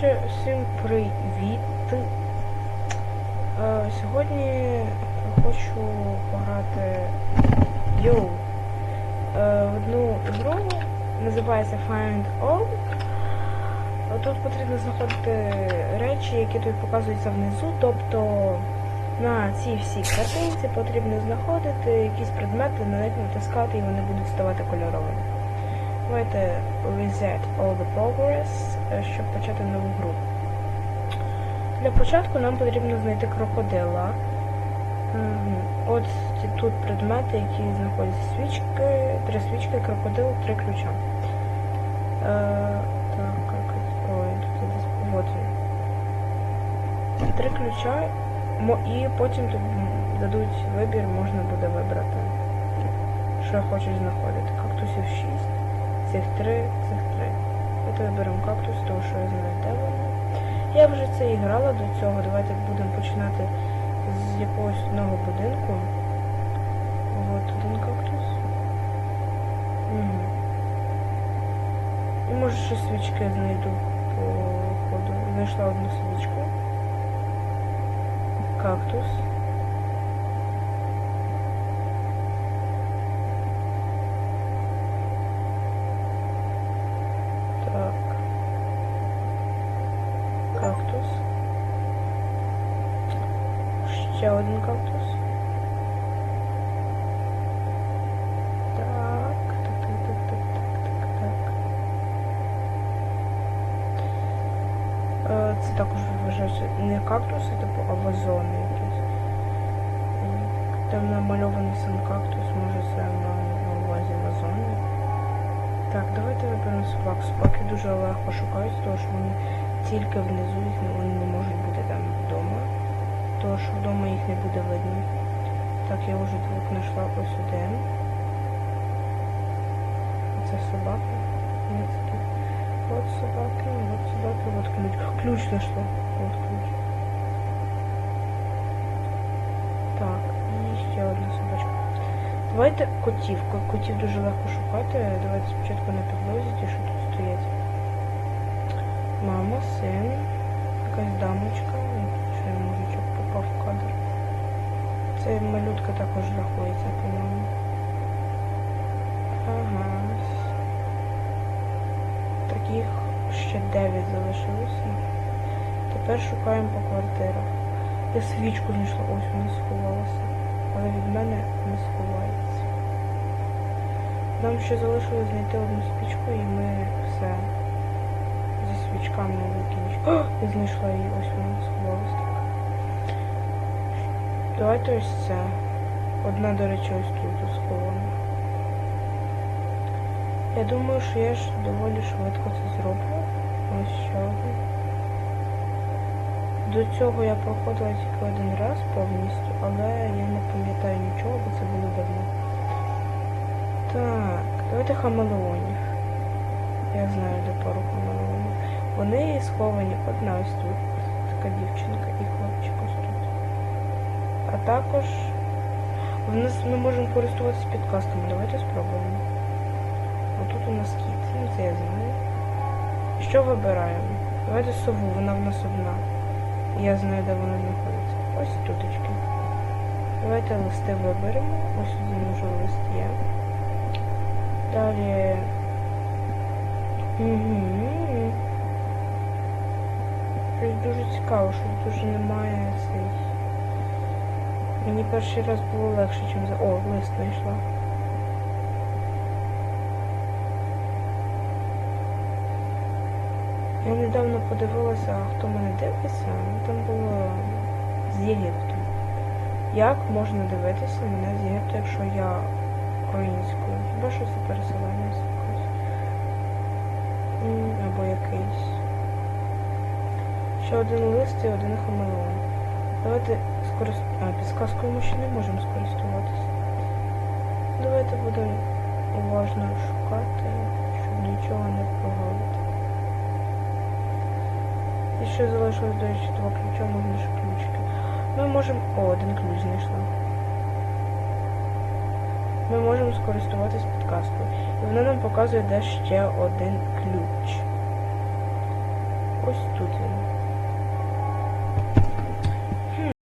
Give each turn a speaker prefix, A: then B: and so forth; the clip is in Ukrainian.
A: Коротше, всім привіт. Е, сьогодні хочу пограти йоу. Е, в одну гру, називається Find All. Е, Тут потрібно знаходити речі, які тут показуються внизу, тобто на цій всій картинці потрібно знаходити якісь предмети, на них натискати і вони будуть ставати кольоровими. Давайте reset all the progress, е, щоб почати нову гру. Для початку нам потрібно знайти крокодила. От тут предмети, які знаходяться свічки, три свічки, крокодил, три ключа. Е, так, крокодил. Ой, тут десь. Він. Три ключа, і потім тут дадуть вибір, можна буде вибрати, що хочеш знаходити. Кактусів 6. Цих три, цих три. Давайте виберемо кактус, тому що я знаю, де вони. Я вже це і грала до цього. Давайте будемо починати з якогось одного будинку. От один кактус. Угу. І може ще свічки знайду по ходу. Знайшла одну свічку. Кактус. Так. Кактус. Ще один кактус. Так, так, так, так, так, так, так, так. Е, Це також вважається не кактуси, типу, а вазони Там намальований сам кактус, може Так, давайте виберемо собак. Собаки дуже легко шукають, тому що вони тільки внизу їх не, вони не можуть бути там вдома. Що вдома їх не буде видно. Так, я вже двох знайшла ось один. Це собака. Тут. От собаки, от собаки, от ключ. Ключ знайшла. От ключ. Так, і ще одна собачка. Давайте котів. Котів дуже легко шукати. Давайте спочатку на підлозі, ті, що тут стоять. Мама, син, якась дамочка. Ой, Ще мужичок попав в кадр. Це малютка також рахується, по-моєму. Ага. Таких ще 9 залишилося. Тепер шукаємо по квартирах. Я свічку знайшла, ось вона сховалася. Але від мене не сховається. Нам ще залишилось знайти одну свічку і ми все зі свічками закінчимо. О, я знайшла її, ось вона сховалася. Давайте ось це. Одна, до речі, ось тут схована. Я думаю, що я ж доволі швидко це зроблю. Ось ще. До цього я проходила тільки один раз повністю, Так, хамелеонів. Я знаю, де пару хамелеонів. Вони сховані одна ось тут. Така дівчинка і хлопчик ось тут. А також в нас ми можемо користуватися підкастами. Давайте спробуємо. Отут у нас кіт. Ну це я знаю. Що вибираємо? Давайте сову, вона в нас одна. Я знаю, де вона знаходиться. Ось туточки. Давайте листи виберемо. Ось один уже лист є. Далі. Угу. Щось дуже цікаво, що дуже немає цей. Мені перший раз було легше, ніж за. О, лист знайшла. Я недавно подивилася, хто мене дивиться, ну, там було з Єгипту. Як можна дивитися мене з Єгипту, якщо я українською? Хіба що це переселенець якийсь? М, Або якийсь. Ще один лист і один хамелеон. Давайте скорист... А, підсказкою ми ще не можемо скористуватися. Давайте будемо уважно шукати, щоб нічого не прогалити. І ще залишилось, до речі, два ключа, можна ключики. Ми можемо... О, один ключ знайшла. Ми можемо скористуватись підказкою. І вона нам показує, де ще один ключ. ось тут він.